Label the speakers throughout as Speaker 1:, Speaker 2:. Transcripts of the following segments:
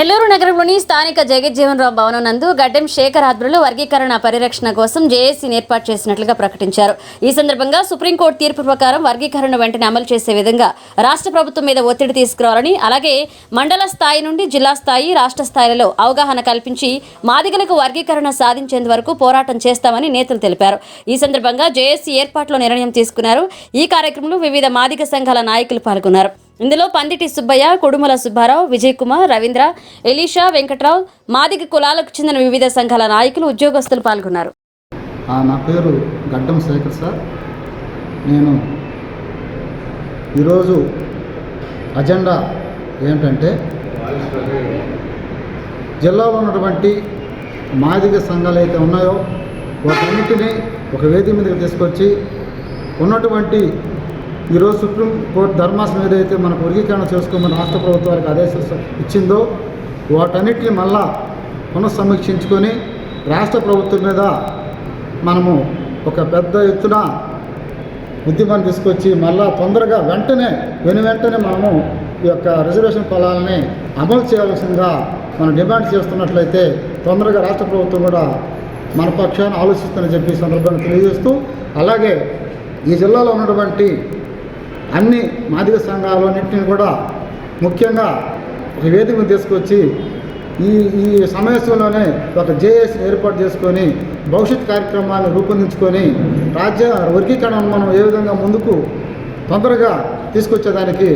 Speaker 1: నెల్లూరు నగరంలోని స్థానిక జగజ్జీవనరావు భవనం నందు గడ్డెం శేఖర్ ఆధ్వర్యంలో వర్గీకరణ పరిరక్షణ కోసం జేఏసీని ఏర్పాటు చేసినట్లుగా ప్రకటించారు. ఈ సందర్భంగా సుప్రీంకోర్టు తీర్పు ప్రకారం వర్గీకరణ వెంటనే అమలు చేసే విధంగా రాష్ట్ర ప్రభుత్వం మీద ఒత్తిడి తీసుకురావాలని అలాగే మండల స్థాయి నుండి జిల్లా స్థాయి రాష్ట్ర స్థాయిలలో అవగాహన కల్పించి మాదిగలకు వర్గీకరణ సాధించేంత వరకు పోరాటం చేస్తామని నేతలు తెలిపారు. ఈ సందర్భంగా జేఏసీ ఏర్పాట్లో నిర్ణయం తీసుకున్నారు. ఈ కార్యక్రమంలో వివిధ మాదిగ సంఘాల నాయకులు పాల్గొన్నారు. ఇందులో పందిటి సుబ్బయ్య కుడుమల సుబ్బారావు విజయ్ కుమార్ రవీంద్ర ఎలీషా వెంకట్రావు మాదిగ కులాలకు చెందిన వివిధ సంఘాల నాయకులు ఉద్యోగస్తులు పాల్గొన్నారు.
Speaker 2: నా పేరు గడ్డం శేఖర్ సార్. నేను ఈరోజు అజెండా ఏంటంటే జిల్లాలో ఉన్నటువంటి మాదిగ సంఘాలు అయితే ఉన్నాయో వాటన్నిటినీ ఒక వేదిక మీదకి తీసుకొచ్చి ఉన్నటువంటి ఈరోజు సుప్రీం కోర్టు ధర్మాసనం ఏదైతే మనకు వర్గీకరణ చేసుకోమని రాష్ట్ర ప్రభుత్వానికి ఆదేశాలు ఇచ్చిందో వాటన్నిటిని మళ్ళా పునఃసమీక్షించుకొని రాష్ట్ర ప్రభుత్వం మీద మనము ఒక పెద్ద ఎత్తున ఉద్యమాన్ని తీసుకొచ్చి మళ్ళా తొందరగా వెంటనే వెను వెంటనే మనము ఈ యొక్క రిజర్వేషన్ ఫలాలని అమలు చేయాల్సిందిగా మనం డిమాండ్ చేస్తున్నట్లయితే తొందరగా రాష్ట్ర ప్రభుత్వం కూడా మన పక్షాన్ని ఆలోచిస్తుందని చెప్పి సందర్భంగా తెలియజేస్తూ అలాగే ఈ జిల్లాలో ఉన్నటువంటి అన్ని మాదిక సంఘాలు అన్నింటినీ కూడా ముఖ్యంగా ఒక వేదిక తీసుకొచ్చి ఈ ఈ సమావేశంలోనే ఒక జేఏసీ ఏర్పాటు చేసుకొని భవిష్యత్ కార్యక్రమాన్ని రూపొందించుకొని రాజ్య వర్గీకరణను మనం ఏ విధంగా ముందుకు తొందరగా తీసుకొచ్చేదానికి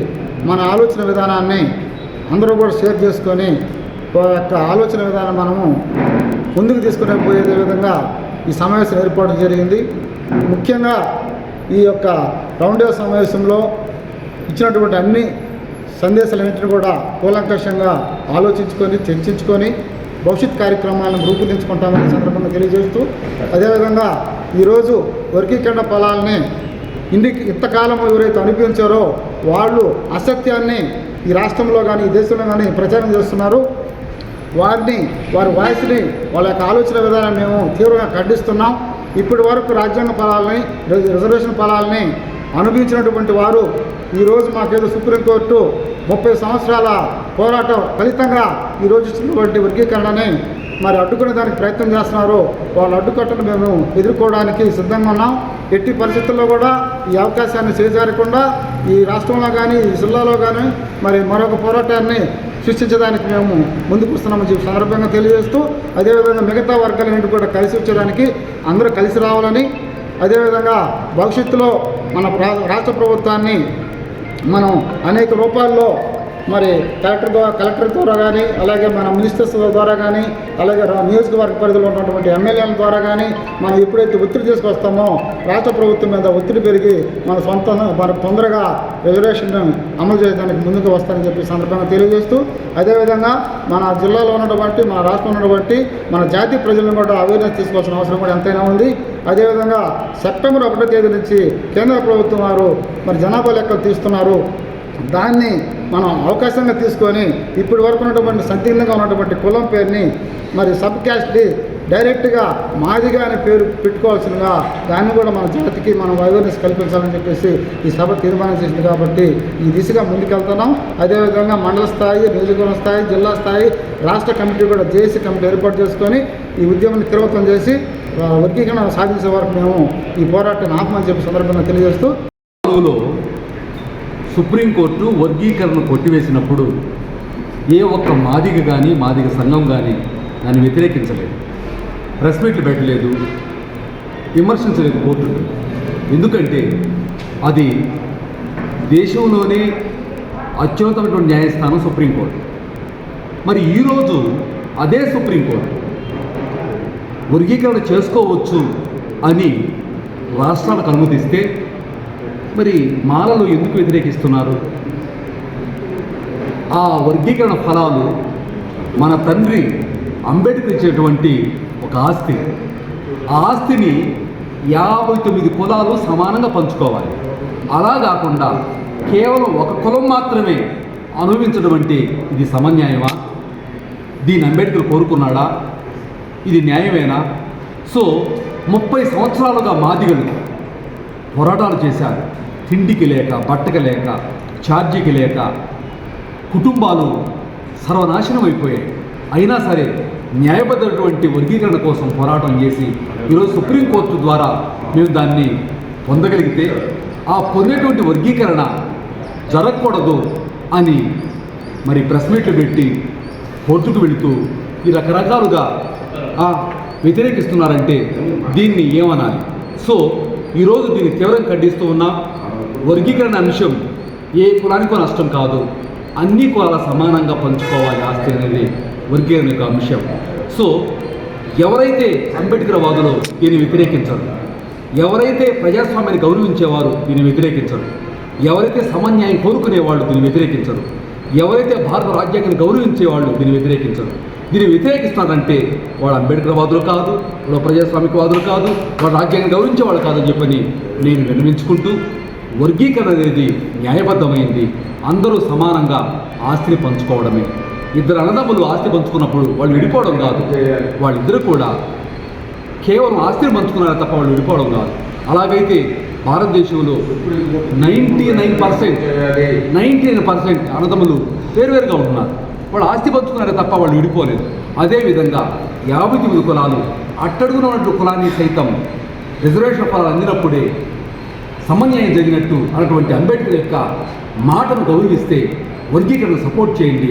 Speaker 2: మన ఆలోచన విధానాన్ని అందరూ కూడా షేర్ చేసుకొని ఒక యొక్క ఆలోచన విధానం మనము ముందుకు తీసుకునే పోయే విధంగా ఈ సమావేశం ఏర్పాటు జరిగింది. ముఖ్యంగా ఈ యొక్క రౌండ్ టేబుల్ సమావేశంలో ఇచ్చినటువంటి అన్ని సందేశాలన్నింటినీ కూడా కూలంకషంగా ఆలోచించుకొని చర్చించుకొని భవిష్యత్ కార్యక్రమాలను రూపొందించుకుంటామని సందర్భంగా తెలియజేస్తూ అదేవిధంగా ఈరోజు వర్గీకరణ ఫలాలని ఇంటికి ఇంతకాలం ఎవరైతే అనిపించారో వాళ్ళు అసత్యాన్ని ఈ రాష్ట్రంలో కానీ ఈ దేశంలో కానీ ప్రచారం చేస్తున్నారు. వారిని వారి వాయిస్ని వాళ్ళ యొక్క ఆలోచన విధానాన్ని మేము తీవ్రంగా ఖండిస్తున్నాం. ఇప్పటి వరకు రాజ్యాంగ ఫలాలని రిజర్వేషన్ ఫలాలని అనుభవించినటువంటి వారు ఈరోజు మాకేదో సుప్రీంకోర్టు ముప్పై సంవత్సరాల పోరాటం ఫలితంగా ఈరోజు ఇచ్చినటువంటి వర్గీకరణని మరి అడ్డుకునే దానికి ప్రయత్నం చేస్తున్నారు. వాళ్ళు అడ్డుకట్టను మేము ఎదుర్కోవడానికి సిద్ధంగా ఉన్నాం. ఎట్టి పరిస్థితుల్లో కూడా ఈ అవకాశాన్ని చేజారకుండా ఈ రాష్ట్రంలో కానీ ఈ జిల్లాలో కానీ మరి మరొక పోరాటాన్ని సృష్టించడానికి మేము ముందుకు వస్తున్నామని చెప్పి సందర్భంగా తెలియజేస్తూ అదేవిధంగా మిగతా వర్గాలన్నింటి కూడా కలిసి వచ్చేదానికి అందరూ కలిసి రావాలని అదేవిధంగా భవిష్యత్తులో మన ప్రా- రాష్ట్ర ప్రభుత్వాన్ని మనం అనేక రూపాల్లో మరి కలెక్టర్ ద్వారా కలెక్టర్ ద్వారా కానీ అలాగే మన మినిస్టర్స్ ద్వారా కానీ అలాగే నియోజకవర్గ పరిధిలో ఉన్నటువంటి ఎమ్మెల్యేల ద్వారా కానీ మనం ఎప్పుడైతే ఒత్తిడి తీసుకొస్తామో రాష్ట్ర ప్రభుత్వం మీద ఒత్తిడి పెరిగి మన సొంత మన తొందరగా రిజర్వేషన్ అమలు చేయడానికి ముందుకు వస్తారని చెప్పి సందర్భంగా తెలియజేస్తూ అదేవిధంగా మన జిల్లాలో ఉన్నటువంటి మన రాష్ట్రంలో ఉన్నటువంటి మన జాతి ప్రజలను కూడా అవేర్నెస్ తీసుకోవాల్సిన అవసరం కూడా ఎంతైనా ఉంది. అదేవిధంగా సెప్టెంబర్ ఒకటో తేదీ నుంచి కేంద్ర ప్రభుత్వం వారు మరి జనాభా లెక్కలు తీస్తున్నారు. దాన్ని మనం అవకాశంగా తీసుకొని ఇప్పటి వరకు ఉన్నటువంటి సందిగ్ధంగా ఉన్నటువంటి కులం పేరుని మరి సబ్ క్యాస్ట్ని డైరెక్ట్గా మాదిగా అనే పేరు పెట్టుకోవాల్సిందిగా దాన్ని కూడా మన జాతికి మనం అవేర్నెస్ కల్పించాలని చెప్పేసి ఈ సభ తీర్మానం చేసింది కాబట్టి ఈ దిశగా ముందుకెళ్తున్నాం. అదేవిధంగా మండల స్థాయి నియోజకవర్గ స్థాయి జిల్లా స్థాయి రాష్ట్ర కమిటీ కూడా జేఏసీ కమిటీ ఏర్పాటు చేసుకొని ఈ ఉద్యమాన్ని తీవ్రతం చేసి వర్గీకరణ సాధించే వరకు మేము ఈ పోరాటాన్ని ఆపమని చెప్పి సందర్భంగా తెలియజేస్తూ
Speaker 3: సుప్రీంకోర్టు వర్గీకరణ కొట్టివేసినప్పుడు ఏ ఒక్క మాదిగ కానీ మాదిగ సంఘం కానీ దాన్ని వ్యతిరేకించలేదు. ప్రెస్ మీట్లు పెట్టలేదు. విమర్శించలేదు కోర్టు. ఎందుకంటే అది దేశంలోనే అత్యున్నతమైనటువంటి న్యాయస్థానం సుప్రీంకోర్టు. మరి ఈరోజు అదే సుప్రీంకోర్టు వర్గీకరణ చేసుకోవచ్చు అని రాష్ట్రాలకు అనుమతిస్తే మరి మాలలు ఎందుకు వ్యతిరేకిస్తున్నారు? ఆ వర్గీకరణ ఫలాలు మన తండ్రి అంబేద్కర్ ఇచ్చేటువంటి ఒక ఆస్తి. ఆ ఆస్తిని యాభై తొమ్మిది కులాలు సమానంగా పంచుకోవాలి. అలా కాకుండా కేవలం ఒక కులం మాత్రమే అనుభవించడం ఇది సమన్యాయమా? దీన్ని అంబేద్కర్ కోరుకున్నాడా? ఇది న్యాయమేనా? సో ముప్పై సంవత్సరాలుగా మాదిగలు పోరాటాలు చేశారు. తిండికి లేక బట్టకి లేక ఛార్జీకి లేక కుటుంబాలు సర్వనాశనం అయిపోయాయి. అయినా సరే న్యాయబద్ధమైనటువంటి వర్గీకరణ కోసం పోరాటం చేసి ఈరోజు సుప్రీంకోర్టు ద్వారా మేము దాన్ని పొందగలిగితే ఆ పొందేటువంటి వర్గీకరణ జరగకూడదు అని మరి ప్రెస్ మీట్లు పెట్టి కోర్టుకు వెళుతూ ఈ రకరకాలుగా వ్యతిరేకిస్తున్నారంటే దీన్ని ఏమనాలి? సో ఈరోజు దీన్ని తీవ్రంగా ఖండిస్తూ ఉన్నా వర్గీకరణ అంశం ఏ కులానికో నష్టం కాదు అన్ని కులాల సమానంగా పంచుకోవాలి ఆస్తి అనేది వర్గీకరణ యొక్క అంశం. సో ఎవరైతే అంబేద్కర్ వాదులో దీన్ని వ్యతిరేకించరు ఎవరైతే ప్రజాస్వామ్యాన్ని గౌరవించేవారు దీన్ని వ్యతిరేకించరు ఎవరైతే సమన్యాయం కోరుకునేవాళ్ళు దీన్ని వ్యతిరేకించరు ఎవరైతే భారత రాజ్యాంగాన్ని గౌరవించేవాళ్ళు దీన్ని వ్యతిరేకించరు. దీన్ని వ్యతిరేకిస్తున్నారంటే వాళ్ళు అంబేద్కర్ వాదులు కాదు వాళ్ళ ప్రజాస్వామిక వాదులు కాదు వాళ్ళ రాజ్యాంగం గౌరవించే వాళ్ళు కాదని చెప్పని నేను విన్నవించుకుంటూ వర్గీకరణ అనేది న్యాయబద్ధమైంది. అందరూ సమానంగా ఆస్తిని పంచుకోవడమే. ఇద్దరు అన్నదమ్ములు ఆస్తి పంచుకున్నప్పుడు వాళ్ళు విడిపోవడం కాదు. వాళ్ళిద్దరు కూడా కేవలం ఆస్తిని పంచుకున్నారే తప్ప వాళ్ళు విడిపోవడం కాదు. అలాగైతే భారతదేశంలో ninety nine percent ninety nine percent అన్నదమ్ములు వేరువేరుగా ఉంటున్నారు. వాళ్ళు ఆస్తి పంచుకున్నారే తప్ప వాళ్ళు విడిపోలేదు. అదేవిధంగా యాభై తొమ్మిది కులాలు అట్టడుగున ఉన్నటువంటి కులాన్ని సైతం రిజర్వేషన్ ఫలాలు అందినప్పుడే సమన్యాయం జరిగినట్టు అన్నటువంటి అంబేద్కర్ యొక్క మాటను గౌరవిస్తే వర్గీకరణ సపోర్ట్ చేయండి.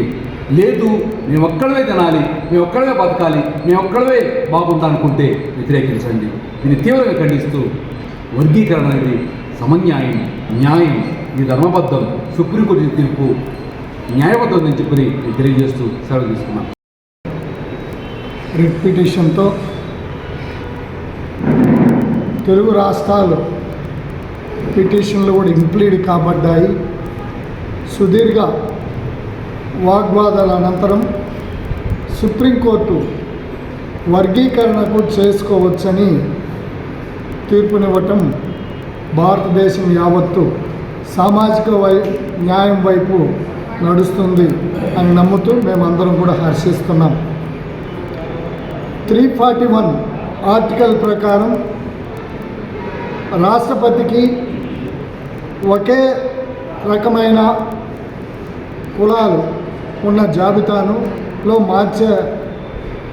Speaker 3: లేదు మేము ఒక్కడమే తినాలి మేము ఒక్కడమే బతకాలి మేము ఒక్కడమే బాగుంటా అనుకుంటే వ్యతిరేకించండి. దీన్ని తీవ్రంగా ఖండిస్తూ వర్గీకరణ అనేది సమన్యాయం న్యాయం ఇది ధర్మబద్ధం సుప్రీంకోర్టు తీర్పు న్యాయబద్ధం అని చెప్పని నేను తెలియజేస్తూ సెలవు తీసుకున్నాను.
Speaker 4: రిట్ పిటిషన్తో తెలుగు రాష్ట్రాలు పిటిషన్లు కూడా ఇంప్లీడ్ కాబడ్డాయి. సుదీర్ఘ వాగ్వాదాల అనంతరం సుప్రీంకోర్టు వర్గీకరణకు చేసుకోవచ్చని తీర్పునివ్వటం భారతదేశం యావత్తు సామాజిక వై న్యాయం వైపు నడుస్తుంది అని నమ్ముతూ మేమందరం కూడా హర్షిస్తున్నాం. త్రీ ఫార్టీ వన్ ఆర్టికల్ ప్రకారం రాష్ట్రపతికి ఒకే రకమైన కులాలు ఉన్న జాబితాను లో మార్చే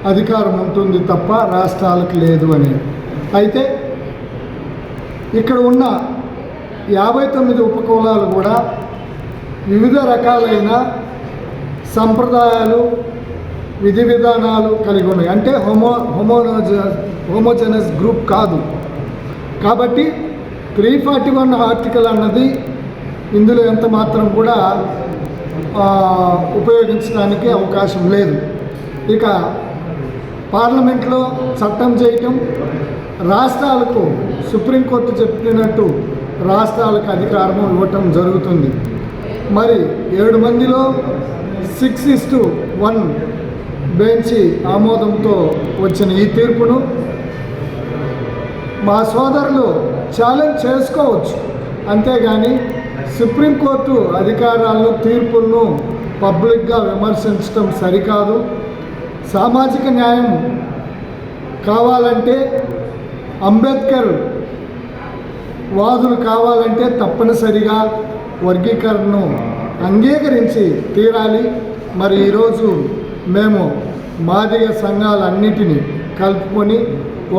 Speaker 4: అధికారం ఉంటుంది తప్ప రాష్ట్రాలకు లేదు అని. అయితే ఇక్కడ ఉన్న యాభై తొమ్మిది ఉపకులాలు కూడా వివిధ రకాలైన సంప్రదాయాలు విధి విధానాలు కలిగి ఉన్నాయి. అంటే హోమో హోమోనోజ హోమోజనస్ గ్రూప్ కాదు. కాబట్టి త్రీ ఫార్టీ వన్ ఆర్టికల్ అన్నది ఇందులో ఎంత మాత్రం కూడా ఉపయోగించడానికి అవకాశం లేదు. ఇక పార్లమెంట్లో చట్టం చేయటం రాష్ట్రాలకు సుప్రీంకోర్టు చెప్పినట్టు రాష్ట్రాలకు అధికారం ఇవ్వటం జరుగుతుంది. మరి ఏడు మందిలో six is to one bench ఆమోదంతో వచ్చిన ఈ తీర్పును మా సోదరులు ఛాలెంజ్ చేసుకోవచ్చు. అంతేగాని సుప్రీంకోర్టు అధికారాలను తీర్పులను పబ్లిక్గా విమర్శించడం సరికాదు. సామాజిక న్యాయం కావాలంటే అంబేద్కర్ వాదులు కావాలంటే తప్పనిసరిగా వర్గీకరణను అంగీకరించి తీరాలి. మరి ఈరోజు మేము మాదిగ సంఘాలన్నిటినీ కలుపుకొని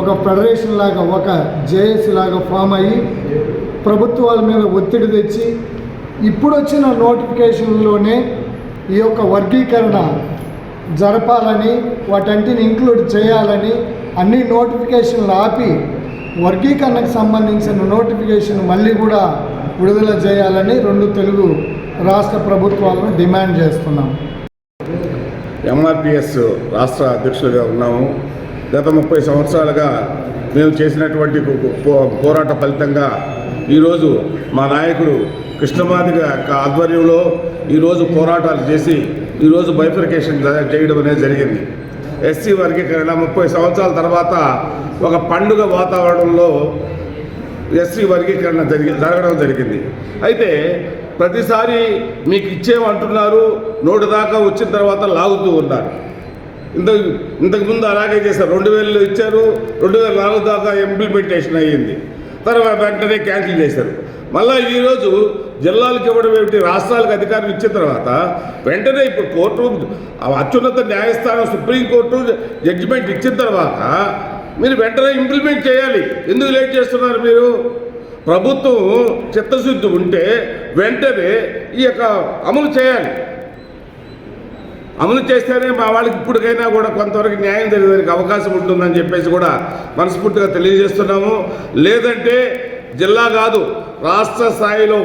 Speaker 4: ఒక ఫెడరేషన్ లాగా ఒక జేఏసీ లాగా ఫామ్ అయ్యి ప్రభుత్వాల మీద ఒత్తిడి తెచ్చి ఇప్పుడు వచ్చిన నోటిఫికేషన్లోనే ఈ యొక్క వర్గీకరణ జరపాలని వాటంటిని ఇంక్లూడ్ చేయాలని అన్ని నోటిఫికేషన్లు ఆపి వర్గీకరణకు సంబంధించిన నోటిఫికేషన్ మళ్ళీ కూడా విడుదల చేయాలని రెండు తెలుగు రాష్ట్ర ప్రభుత్వాలను డిమాండ్ చేస్తున్నాం.
Speaker 5: ఎంఆర్పిఎస్ రాష్ట్ర అధ్యక్షులుగా ఉన్నాము. గత ముప్పై సంవత్సరాలుగా మేము చేసినటువంటి పో- పోరాట ఫలితంగా ఈరోజు మా నాయకుడు కృష్ణమాది ఆధ్వర్యంలో ఈరోజు పోరాటాలు చేసి ఈరోజు బైఫర్కేషన్ చేయడం అనేది జరిగింది. ఎస్సీ వర్గీకరణ ముప్పై సంవత్సరాల తర్వాత ఒక పండుగ వాతావరణంలో ఎస్సీ వర్గీకరణ జరిగి జరగడం జరిగింది. అయితే ప్రతిసారి మీకు ఇచ్చేమంటున్నారు నోటి దాకా వచ్చిన తర్వాత లాగుతూ ఉన్నారు. ఇంత ఇంతకుముందు అలాగే చేశారు. రెండు వేలలో ఇచ్చారు రెండు వేల నాలుగు దాకా ఇంప్లిమెంటేషన్ అయ్యింది. తర్వాత వెంటనే క్యాన్సిల్ చేశారు. మళ్ళీ ఈరోజు జిల్లాలకు ఇవ్వడం ఏమిటి? రాష్ట్రాలకు అధికారం ఇచ్చిన తర్వాత వెంటనే ఇప్పుడు కోర్టు అత్యున్నత న్యాయస్థానం సుప్రీంకోర్టు జడ్జిమెంట్ ఇచ్చిన తర్వాత మీరు వెంటనే ఇంప్లిమెంట్ చేయాలి. ఎందుకు లేట్ చేస్తున్నారు మీరు? ప్రభుత్వం చిత్తశుద్ధి ఉంటే వెంటనే ఈ యొక్క అమలు చేయాలి. అమలు చేస్తేనే మా వాళ్ళకి ఇప్పటికైనా కూడా కొంతవరకు న్యాయం జరిగేదానికి అవకాశం ఉంటుందని చెప్పేసి కూడా మనస్ఫూర్తిగా తెలియజేస్తున్నాము. లేదంటే జిల్లా కాదు రాష్ట్ర స్థాయిలో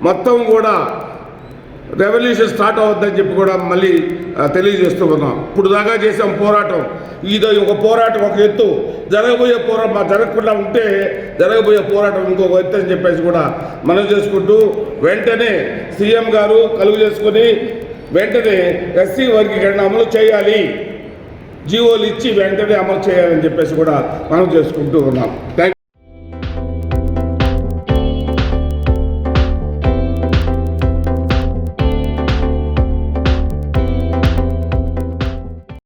Speaker 5: మొత్తం కూడా రెవల్యూషన్ స్టార్ట్ అవుద్దని చెప్పి కూడా మళ్ళీ తెలియజేస్తూ ఉన్నాం. ఇప్పుడు దాకా చేసాం పోరాటం. ఇది ఒక పోరాటం ఒక ఎత్తు. జరగబోయే పోరాటం జరగకుండా ఉంటే జరగబోయే పోరాటం ఇంకొక ఎత్తు అని చెప్పేసి కూడా మనం చేసుకుంటూ వెంటనే సీఎం గారు కలుగు చేసుకొని వెంటనే ఎస్సీ వర్గీకరణ అమలు చేయాలి. జీవోలు ఇచ్చి వెంటనే అమలు చేయాలని చెప్పేసి కూడా మనం చేసుకుంటూ ఉన్నాం. థ్యాంక్